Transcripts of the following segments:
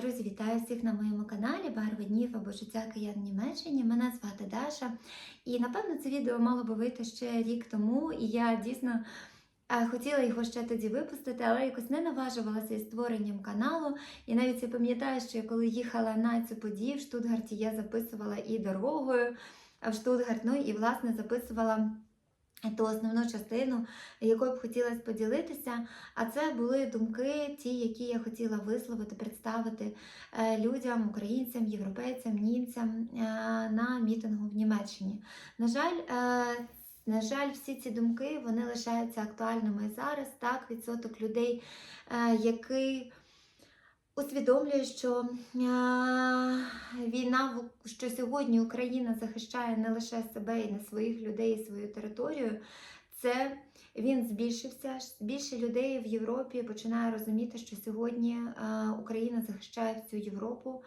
Друзі, вітаю всіх на моєму каналі Барви днів або життя киян в Німеччині. Мене звати Даша. І напевно це відео мало би вийти ще рік тому. І я дійсно е, хотіла його ще тоді випустити, але якось не наважувалася із створенням каналу. І навіть я пам'ятаю, що я коли їхала на цю подію в Штутгарті, я записувала і дорогою в Штутгарт, ну і власне записувала. Ту основну частину, якою б хотілося поділитися, а це були думки, ті, які я хотіла висловити, представити е, людям, українцям, європейцям, німцям е, на мітингу в Німеччині. На жаль, е, на жаль, всі ці думки вони лишаються актуальними зараз. Так, відсоток людей, е, усвідомлює, що війна, що сьогодні Україна захищає не лише себе і не своїх людей, і свою територію. Це він збільшився. Більше людей в Європі починає розуміти, що сьогодні Україна захищає всю Європу.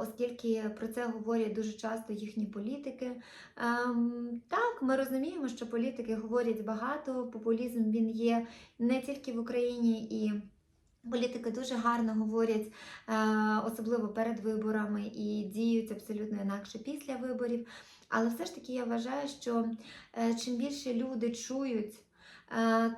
Оскільки про це говорять дуже часто їхні політики. Ем, Так, ми розуміємо, що політики говорять багато. Популізм він є не тільки в Україні і Політики дуже гарно говорять, е, особливо перед виборами, і діють абсолютно інакше після виборів. Але все ж таки я вважаю, що е, чим більше люди чують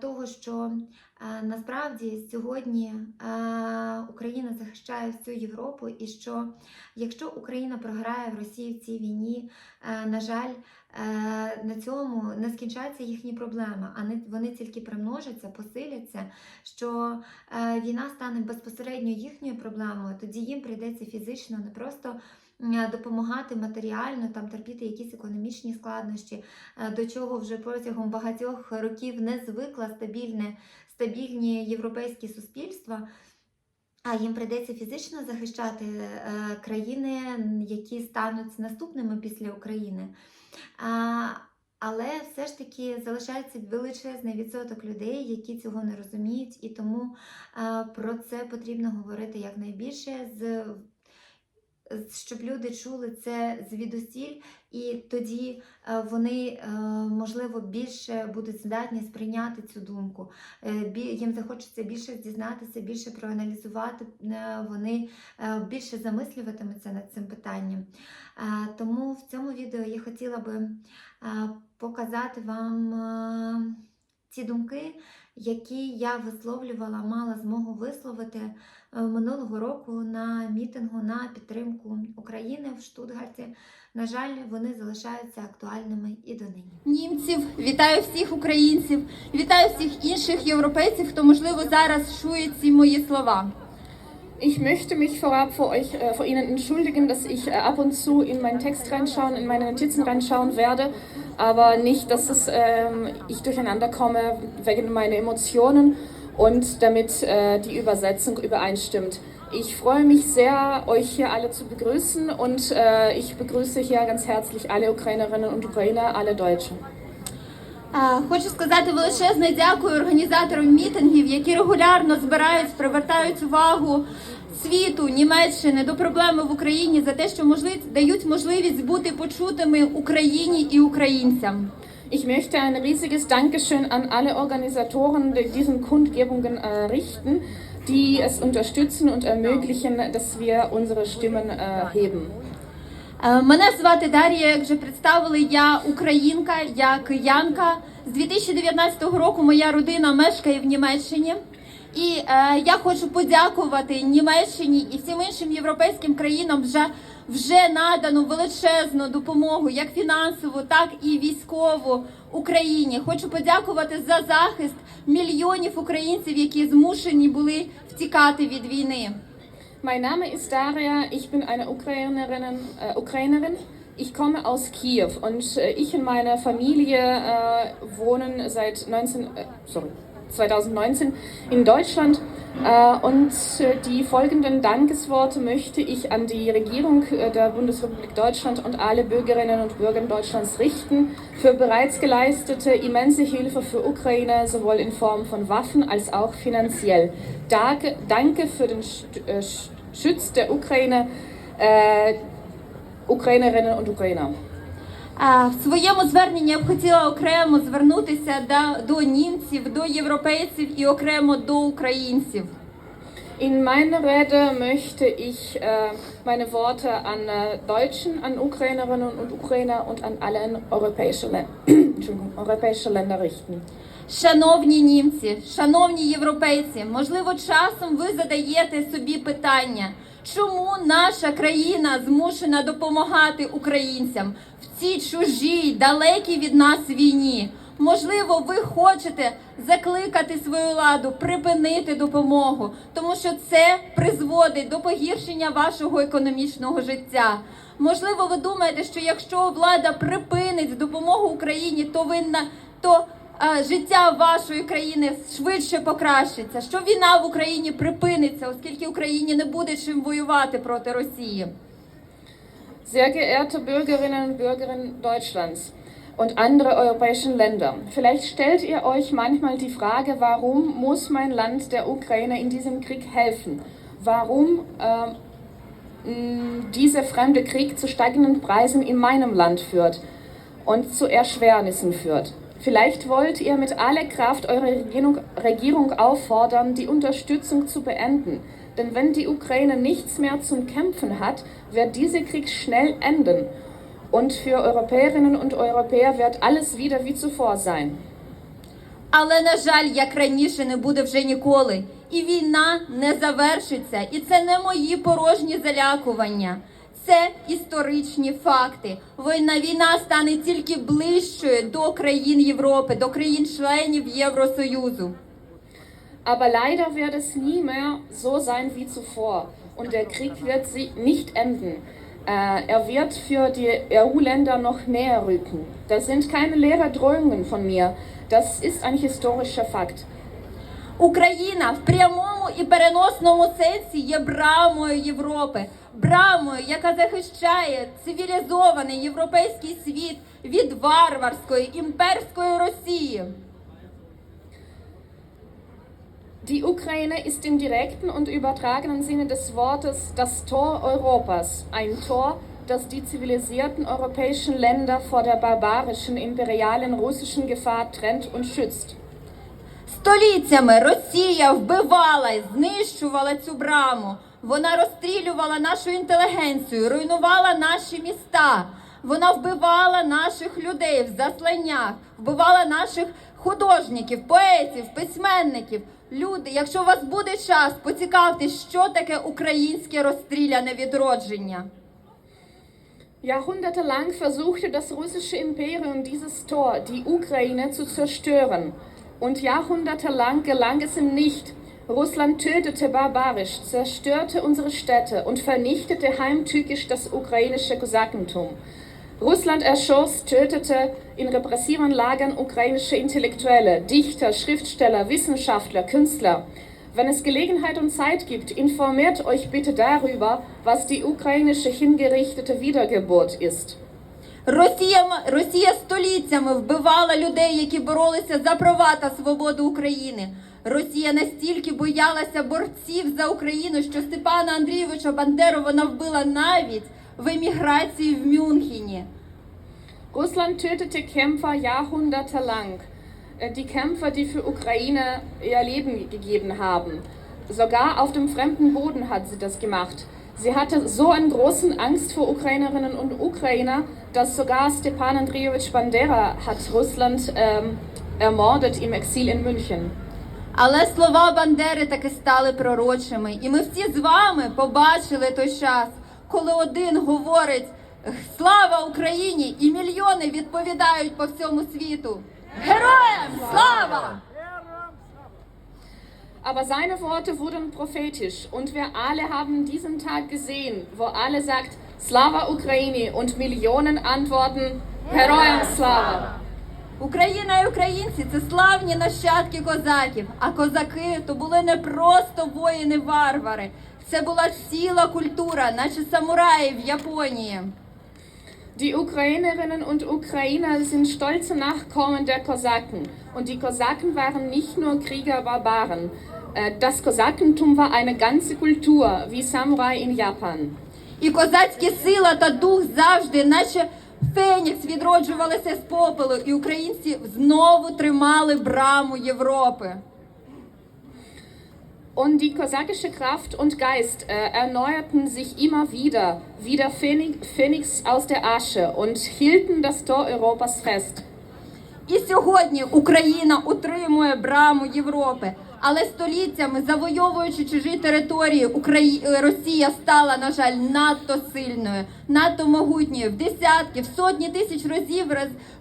того, що е, насправді сьогодні е, Україна захищає всю Європу, і що якщо Україна програє в Росії в цій війні, е, на жаль, е, на цьому не скінчаться їхні проблеми, а вони тільки примножаться, посиляться. що е, війна стане безпосередньо їхньою проблемою, тоді їм прийдеться фізично не просто допомагати матеріально, там терпіти якісь економічні складнощі, е, до чого вже протягом багатьох років не звикла стабільне, стабільні європейські суспільства. А їм прийдеться фізично захищати е, країни, які стануть наступними після України. Але все ж таки залишається величезний відсоток людей, які цього не розуміють, і тому е, про це потрібно говорити якнайбільше, з- щоб люди чули це звідусіль, і тоді е, вони, е, можливо, більше будуть здатні сприйняти цю думку. Е, Їм захочеться більше дізнатися, більше проаналізувати, вони більше замислюватимуться над цим питанням. Тому в цьому відео я хотіла би показати вам ці думки, які я висловлювала, мала змогу висловити минулого року на мітингу на підтримку України в Штутгарті. На жаль, вони залишаються актуальними і донині. німців, вітаю всіх українців, вітаю всіх інших європейців, хто можливо зараз чує ці мої слова. Ich möchte mich vorab vor euch, äh, vor Ihnen entschuldigen, dass ich äh, ab und zu in meinen Text reinschauen, in meine Notizen reinschauen werde, aber nicht, dass es, ähm, ich durcheinander komme wegen meiner Emotionen und damit äh, die Übersetzung übereinstimmt. Ich freue mich sehr, euch hier alle zu begrüßen und äh, ich begrüße hier ganz herzlich alle Ukrainerinnen und Ukrainer, alle Deutschen. Хочу сказати величезне дякую організаторам мітингів, які регулярно збирають, привертають увагу світу, Німеччини до проблеми в Україні за те, що можливість дають можливість бути почутими Україні і українцям. Ich möchte ein riesiges Dankeschön an alle Organisatoren die diesen Kundgebungen äh, richten, die es unterstützen und ermöglichen, dass wir unsere Stimmen äh, heben. Е, Мене звати Дар'я, як вже представили, я українка, я киянка. З 2019 року моя родина мешкає в Німеччині. І е, я хочу подякувати Німеччині і всім іншим європейським країнам вже, вже надану величезну допомогу, як фінансову, так і військову Україні. Хочу подякувати за захист мільйонів українців, які змушені були втікати від війни. Mein Name ist Daria, ich bin eine Ukrainerin. Äh, Ukrainerin. Ich komme aus Kiew und äh, ich und meine Familie äh, wohnen seit 19, äh, sorry, 2019 in Deutschland. Äh, und äh, die folgenden Dankesworte möchte ich an die Regierung äh, der Bundesrepublik Deutschland und alle Bürgerinnen und Bürger Deutschlands richten für bereits geleistete immense Hilfe für Ukraine, sowohl in Form von Waffen als auch finanziell. Danke, für den Schutz der Ukraine, Ukrainerinnen und Ukrainer. В своєму зверненні я б хотіла окремо звернутися до, до німців, до європейців і окремо до українців. In meiner Rede möchte ich äh, meine Worte an äh, Deutschen, an Ukrainerinnen und Ukrainer und an alle europäische, europäische Länder richten. Шановні німці, шановні європейці, можливо, часом ви задаєте собі питання, чому наша країна змушена допомагати українцям в цій чужій, далекій від нас війні. Можливо, ви хочете закликати свою ладу, припинити допомогу, тому що це призводить до погіршення вашого економічного життя. Можливо, ви думаєте, що якщо влада припинить допомогу Україні, то винна то життя вашої країни швидше покращиться, що війна в Україні припиниться, оскільки Україні не буде чим воювати проти Росії. Sehr geehrte Bürgerinnen und Bürger Deutschlands und andere europäischen Länder, vielleicht stellt ihr euch manchmal die Frage, warum muss mein Land der Ukraine in diesem Krieg helfen? Warum ähm, mh, dieser fremde Krieg zu steigenden Preisen in meinem Land führt und zu Erschwernissen führt? Vielleicht wollt ihr mit aller Kraft eure Regierung, Regierung auffordern, die Unterstützung zu beenden. Denn wenn die Ukraine nichts mehr zum Kämpfen hat, wird dieser Krieg schnell enden. Und für Europäerinnen und Europäer wird alles wieder wie zuvor sein. Але на жаль, як раніше не буде вже ніколи. І війна не завершиться. І це не мої порожні залякування. Це історичні факти. Війна війна стане тільки ближчою до країн Європи, до країн-членів Євросоюзу. Aber leider wird es nie mehr so sein wie zuvor. Und der Krieg wird sie nicht enden. Äh, er wird für die EU-Länder noch näher rücken. Das sind keine leeren Drohungen von mir. Das ist ein historischer Fakt. Україна в прямому і переносному сенсі є брамою Європи, Брамою, яка захищає цивілізований європейський світ від варварської імперської Росії. Die Ukraine ist im direkten und übertragenen Sinne des Wortes das Tor Europas. Ein Tor, das die zivilisierten europäischen Länder vor der barbarischen imperialen russischen Gefahr trennt und schützt. Століттями Росія вбивала і знищувала цю браму. Вона розстрілювала нашу інтелігенцію, руйнувала наші міста. Вона вбивала наших людей в засланнях, вбивала наших художників, поетів, письменників. Люди, якщо у вас буде час, поцікавтесь, що таке українське розстріляне відродження. Jahrhundertelang versuchte das russische Imperium dieses Tor, die Ukraine, zu zerstören. Und jahrhundertelang gelang es ihm nicht. Russland tötete barbarisch, zerstörte unsere Städte und vernichtete heimtückisch das ukrainische Kosakentum. Russland erschoss, tötete in repressiven Lagern ukrainische Intellektuelle, Dichter, Schriftsteller, Wissenschaftler, Künstler. Wenn es Gelegenheit und Zeit gibt, informiert euch bitte darüber, was die ukrainische hingerichtete Wiedergeburt ist. Росія, Росія століттями вбивала людей, які боролися за права та свободу України. Росія настільки боялася борців за Україну, що Степана Андрійовича Бандеру вона вбила навіть в еміграції в Мюнхені. Russland tötete Kämpfer jahrhundertelang. Äh, Die Kämpfer, die für Ukraine ihr Leben gegeben haben. Sogar auf dem fremden Boden hat sie das gemacht. Sie hatte so eine große Angst vor Ukrainerinnen und Ukrainer, dass sogar Stepan Andrejewitsch Bandera hat Russland ähm, ermordet im Exil in München. Але слова Бандери таки стали пророчими. І ми всі з вами побачили той час, коли один говорить Слава Україні! і мільйони відповідають по всьому світу. Героям слава! Aber seine Worte wurden prophetisch und wir alle haben diesen Tag gesehen, wo alle sagt Slava Ukraini und Millionen antworten Heroям Slava. Україна і українці це славні нащадки козаків. А козаки то були не просто воїни-варвари. Це була ціла культура, наче самураї в Японії. Die Ukrainerinnen und Ukrainer sind stolze Nachkommen der Kosaken. Und die Kosaken waren nicht nur Krieger, Barbaren. Äh, Das Kosakentum war eine ganze Kultur, wie Samurai in Japan. І козацькі сила та дух завжди, наче фенікс, відроджувалися з попелу, і українці знову тримали браму Європи. Und die kosakische Kraft und Geist äh, erneuerten sich immer wieder, wie der Phönix, Phönix aus der Asche und hielten das Tor Europas fest. І сьогодні Україна утримує браму Європи. Але століттями, завойовуючи чужі території, Украї... е, Росія стала, на жаль, надто сильною, надто могутньою. В десятки, в сотні тисяч разів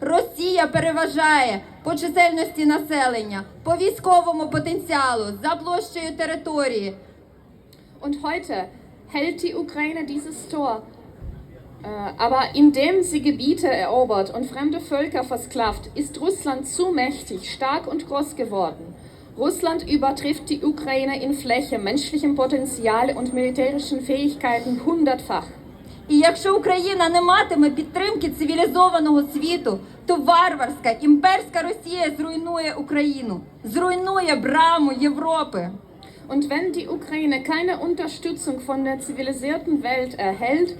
Росія переважає по чисельності населення, по військовому потенціалу, за площею території. Und heute hält die Ukraine dieses Tor. Äh, aber indem sie Gebiete erobert und fremde Völker versklavt, ist Russland zu mächtig, stark und groß geworden. Russland übertrifft die Ukraine in Fläche, menschlichem Potenzial und militärischen Fähigkeiten hundertfach. І якщо Україна не матиме підтримки цивілізованого світу, то варварська імперська Росія зруйнує Україну, зруйнує браму Європи. Und wenn die Ukraine keine Unterstützung von der zivilisierten Welt erhält,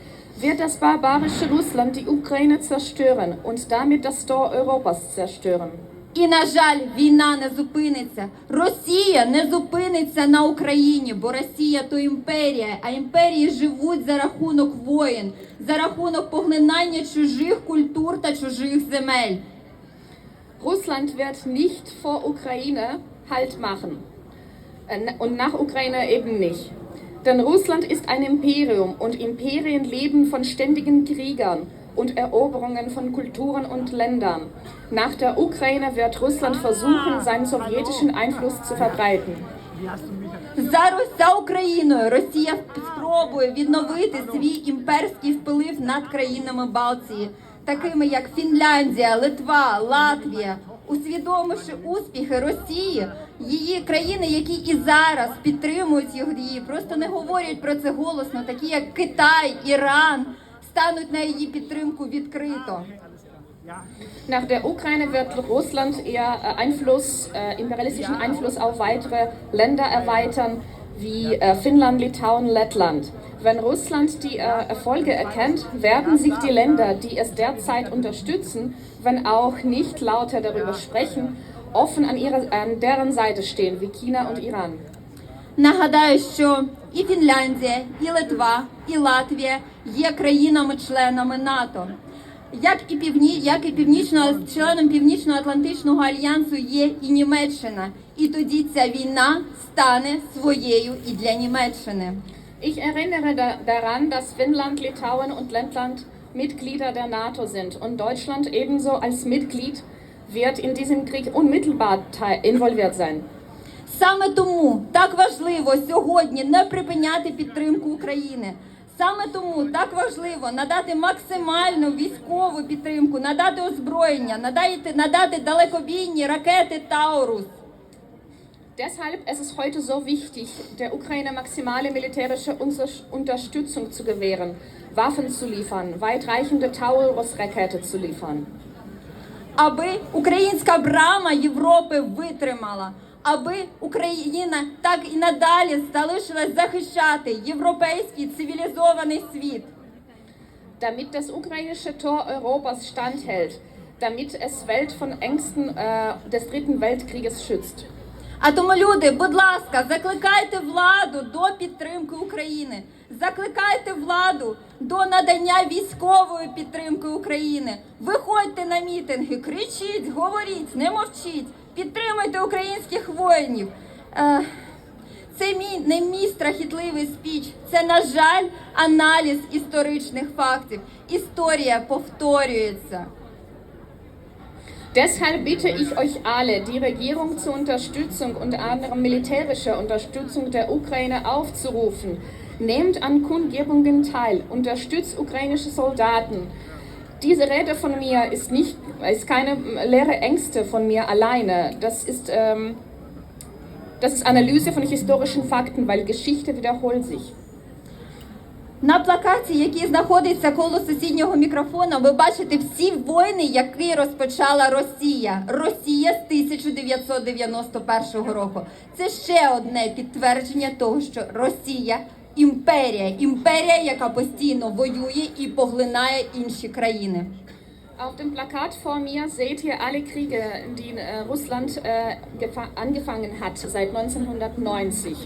wird das barbarische Russland die Ukraine zerstören und damit das Tor Europas zerstören. І на жаль, війна не зупиниться. Росія не зупиниться на Україні, бо Росія то імперія, а імперії живуть за рахунок воїн, за рахунок поглинання чужих культур та чужих земель. Russland wird nicht vor Ukraine Halt machen. Äh, Und nach Ukraine eben nicht. Denn Russland ist ein Imperium und Imperien leben von ständigen Kriegern und Eroberungen von Kulturen und Ländern. Nach der Ukraine wird Russland versuchen, seinen sowjetischen Einfluss zu verbreiten. За, Рос- за Україною Росія спробує відновити свій імперський вплив над країнами Балтії, такими як Фінляндія, Литва, Латвія. Усвідомивши успіхи Росії, її країни, які і зараз підтримують дії, просто не говорять про це голосно, такі як Китай, Іран, стануть на її підтримку відкрито. Nach der Ukraine wird Russland eher äh, Einfluss, äh, imperialistischen Einfluss auf weitere Länder erweitern, wie äh, Finnland, Litauen, Lettland. Wenn Russland die äh, Erfolge erkennt, werden sich die Länder, die es derzeit unterstützen, wenn auch nicht lauter darüber sprechen, offen an, ihrer, an deren Seite stehen, wie China und Iran. Нагадаю, що і Фінляндія, і Литва, і Латвія є країнами-членами НАТО. Як і півні, як і північно членом Північно-Атлантичного альянсу є і Німеччина. І тоді ця війна стане своєю і для Німеччини. Ich erinnere da, daran, dass Finnland, Litauen und Lettland Mitglieder der NATO sind und Deutschland ebenso als Mitglied wird in diesem Krieg unmittelbar teil- involviert sein. Саме тому так важливо сьогодні не припиняти підтримку України. Саме тому так важливо надати максимальну військову підтримку, надати озброєння, надати, надати далекобійні ракети Таурус. Deshalb ist es heute so wichtig, der Ukraine maximale militärische Unterstützung zu gewähren, Waffen zu liefern, weitreichende Taurus-Rakete zu liefern. аби українська брама Європи витримала, аби Україна так і надалі залишилась захищати європейський цивілізований світ. Damit das ukrainische Tor Europas standhält, damit es Welt von Ängsten äh, des Dritten Weltkrieges schützt. А тому, люди, будь ласка, закликайте владу до підтримки України. Закликайте владу до надання військової підтримки України. Виходьте на мітинги, кричіть, говоріть, не мовчіть, підтримуйте українських воїнів. Е, це мій не мій страхітливий спіч. Це, на жаль, аналіз історичних фактів. Історія повторюється. Deshalb bitte ich euch alle, die Regierung zur Unterstützung, unter anderem militärischer Unterstützung der Ukraine aufzurufen. Nehmt an Kundgebungen teil, unterstützt ukrainische Soldaten. Diese Rede von mir ist, nicht, ist keine leere Ängste von mir alleine. Das ist, ähm, das ist Analyse von historischen Fakten, weil Geschichte wiederholt sich. На плакаті, який знаходиться коло сусіднього мікрофона, ви бачите всі війни, які розпочала Росія. Росія з 1991 року. Це ще одне підтвердження того, що Росія імперія, імперія, яка постійно воює і поглинає інші країни. Auf dem Plakat vor mir seht ihr alle Kriege, die äh, Russland äh, angefangen hat seit 1990.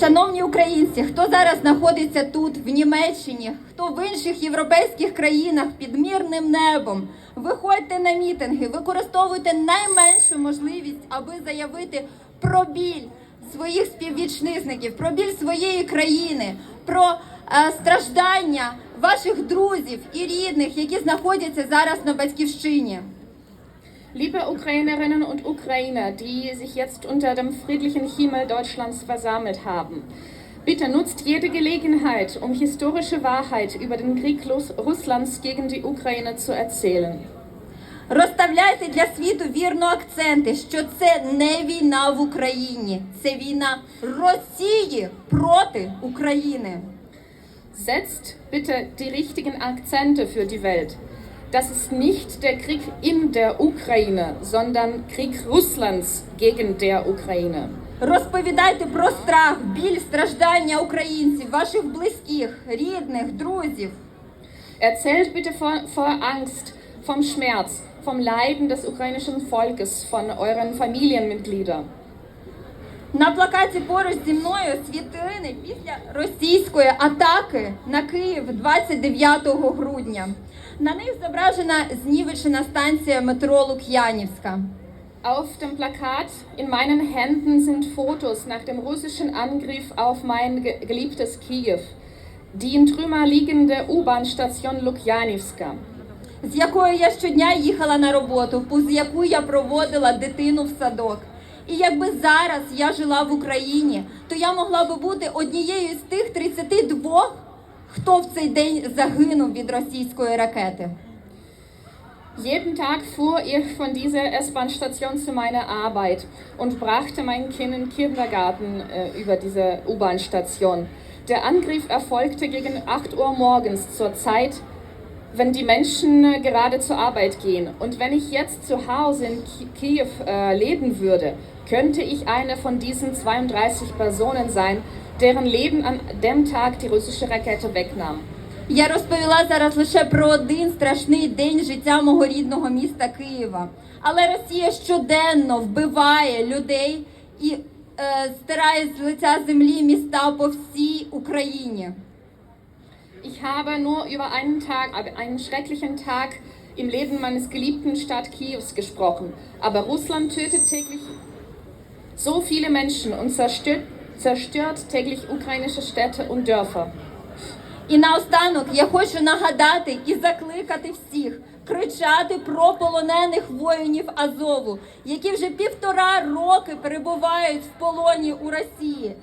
Шановні українці, хто зараз знаходиться тут, в Німеччині, хто в інших європейських країнах під мирним небом, виходьте на мітинги, використовуйте найменшу можливість, аби заявити про біль своїх співвітчизників, про біль своєї країни, про е, страждання ваших друзів і рідних, які знаходяться зараз на батьківщині. Liebe Ukrainerinnen und Ukrainer, die sich jetzt unter dem friedlichen Himmel Deutschlands versammelt haben, bitte nutzt jede Gelegenheit, um historische Wahrheit über den Krieg Lus- Russlands gegen die Ukraine zu erzählen. Розставляйте для світу вірно акценти, що це не війна в Україні, це війна Росії проти України. Setzt bitte die richtigen Akzente für die Welt. Das ist nicht der Krieg in der Ukraine, sondern Krieg Russlands gegen der Ukraine. Розповідайте про страх, біль, страждання українців, ваших близьких, рідних, друзів. Erzählt bitte vor, vor Angst, vom Schmerz, vom Leiden des ukrainischen Volkes, von euren Familienmitgliedern. На плакаті поруч зі мною світлини після російської атаки на Київ 29 грудня. На них зображена знівечена станція метро Лук'янівська. Auf dem Plakat in meinen Händen sind Fotos nach dem russischen Angriff auf mein ge- geliebtes Kiew. Die in Trümmer liegende U-Bahn-Station Lukjanivska. З якою я щодня їхала на роботу, повз яку я проводила дитину в садок. І якби зараз я жила в Україні, то я могла би бути однією з тих 32, хто в цей день загинув від російської ракети. Jeden Tag fuhr ich von dieser S-Bahn-Station zu meiner Arbeit und brachte mein Kind in Kindergarten äh, über diese U-Bahn-Station. Der Angriff erfolgte gegen 8 Uhr morgens zur Zeit, wenn die Menschen äh, gerade zur Arbeit gehen. Und wenn ich jetzt zu Hause in Ki Kiew äh, leben würde, könnte ich eine von diesen 32 Personen sein, deren Leben an dem Tag die russische Rakete wegnahm. Я розповіла зараз лише про один страшний день життя мого рідного міста Києва. Але Росія щоденно вбиває людей і е, стирає з лиця землі міста по всій Україні. Ich habe nur über einen Tag, einen schrecklichen Tag im Leben meines geliebten Stadt Kiews gesprochen. Aber Russland tötet täglich so viele Menschen und zerstört, zerstört täglich ukrainische Städte und Dörfer. І наостанок я хочу нагадати і закликати всіх кричати про полонених воїнів Азову, які вже півтора роки перебувають в полоні у Росії.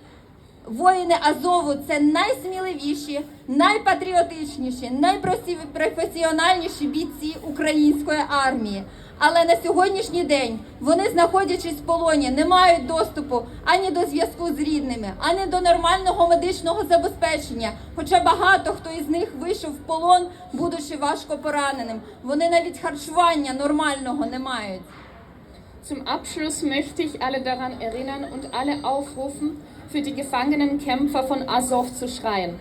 Воїни Азову це найсміливіші, найпатріотичніші, найпрофесіональніші бійці української армії. Але на сьогоднішній день вони, знаходячись в полоні, не мають доступу ані до зв'язку з рідними, ані до нормального медичного забезпечення. Хоча багато хто із них вийшов в полон, будучи важко пораненим. Вони навіть харчування нормального не мають. Zum Abschluss möchte ich alle daran erinnern und alle aufrufen, für die gefangenen Kämpfer von Azov zu schreien.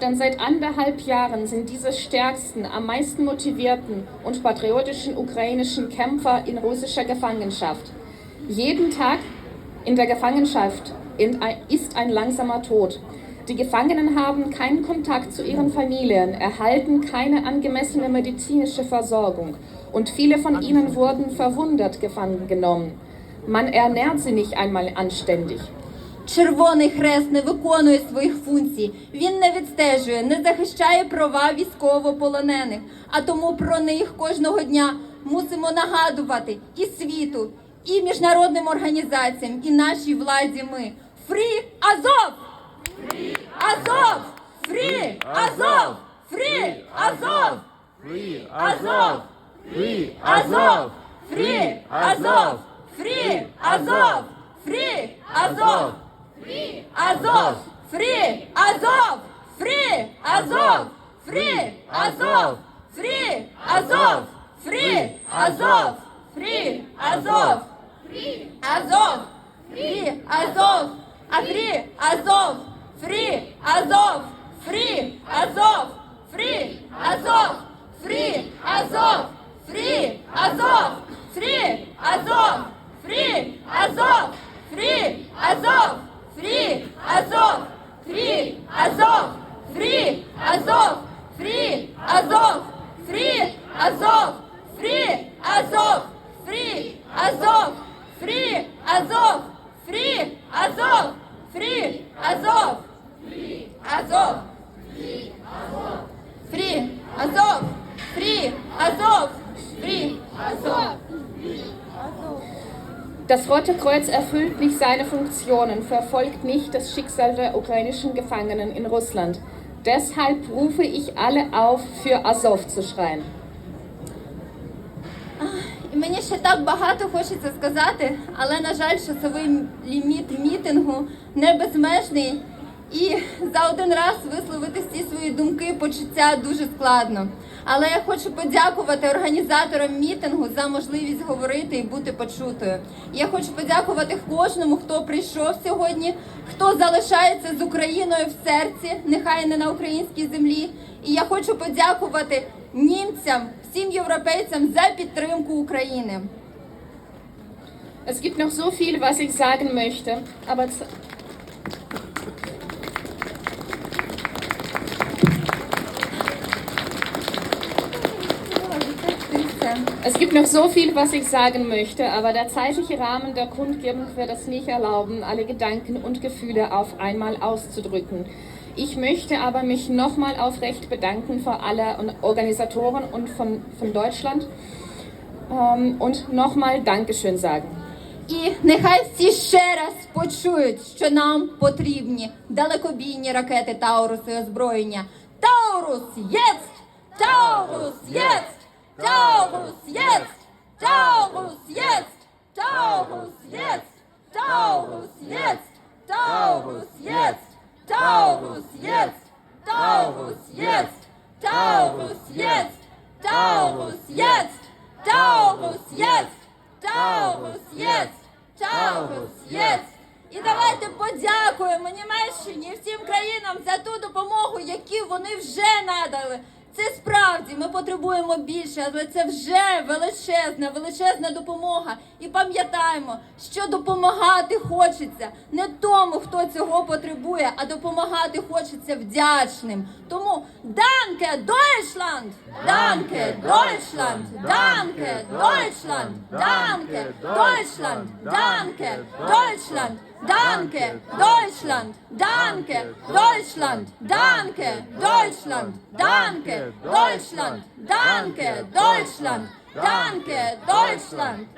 Denn seit anderthalb Jahren sind diese stärksten, am meisten motivierten und patriotischen ukrainischen Kämpfer in russischer Gefangenschaft. Jeden Tag in der Gefangenschaft ist ein langsamer Tod. Die Gefangenen haben keinen Kontakt zu ihren Familien, erhalten keine angemessene medizinische Versorgung und viele von ihnen wurden verwundet gefangen genommen. Man ernährt sie nicht einmal anständig. Червоний хрест не виконує своїх функцій. Він не відстежує, не захищає права військовополонених. А тому про них кожного дня мусимо нагадувати і світу, і міжнародним організаціям, і нашій владі. Ми Фрі Азов! Фрі Азов! Фрі Азов! Фрі Азов! Free Азов! Free Азов! Фрі Азов! Фрі Азов! Фрі Азов! Азов! Фрі! Азов! Фрі! Азов! Фрі! Азов! Фрі! Азов! Фрі! Азов! Фрі! Азов! Фрі! Азов! Фрі! Азов! А фрі! Азов! Фрі! Азов! Фрі! Азов! Фрі! Азов! Фрі! Азов! Фрі! Азов! Фрі! Азов! Фрі! Азов! Фрі! Азов! Фрі! Азов! Фрі! Азов! Фрі! Азов! Фрі! Азов! Фрі! Азов! Фрі! Азов! Фрі! Азов! Фрі! Азов! Фрі! Азов! Фрі! Азов! Азов! Фрі! Азов! Фрі! Азов! Фрі! Азов! Das Rote Kreuz erfüllt nicht seine Funktionen, verfolgt nicht das Schicksal der ukrainischen Gefangenen in Russland. Deshalb rufe ich alle auf, für Azov zu schreien. І мені ще так багато хочеться сказати, але на жаль, часовий ліміт мітингу не безмежний. І за один раз висловити всі свої думки, почуття дуже складно. Але я хочу подякувати організаторам мітингу за можливість говорити і бути почутою. Я хочу подякувати кожному, хто прийшов сьогодні, хто залишається з Україною в серці, нехай не на українській землі. І я хочу подякувати німцям, всім європейцям за підтримку України. Es gibt noch so viel, was ich sagen möchte, aber es gibt noch so viel, was ich sagen möchte, aber der zeitliche Rahmen der Kundgebung wird es nicht erlauben, alle Gedanken und Gefühle auf einmal auszudrücken. Ich möchte aber mich nochmal aufrecht bedanken vor alle Organisatoren und von, von Deutschland ähm, und nochmal Dankeschön sagen. І нехай всі ще раз почують, що нам потрібні далекобійні ракети Таурус і озброєння. Таурус єсть! Таурус єсть! Таурус єсть! Таурус єсть! Таурус єсть! Таурус єсть! Таурус єсть! Таурус єсть! Таурус єсть! Таурус єсть! Таурус єсть! Таурус єсть! Таурус єсть! Таурус єсть! І давайте подякуємо Німеччині і всім країнам за ту допомогу, яку вони вже надали. Це справді ми потребуємо більше, але це вже величезна, величезна допомога. І пам'ятаємо, що допомагати хочеться не тому, хто цього потребує, а допомагати хочеться вдячним. Тому данке, Deutschland! Данке, Deutschland! Данке, Deutschland! Данке, Deutschland! Данке, Deutschland! Danke, Deutschland! Danke, Deutschland! Danke, Deutschland! Danke, Deutschland! Danke, Deutschland! Danke, Deutschland!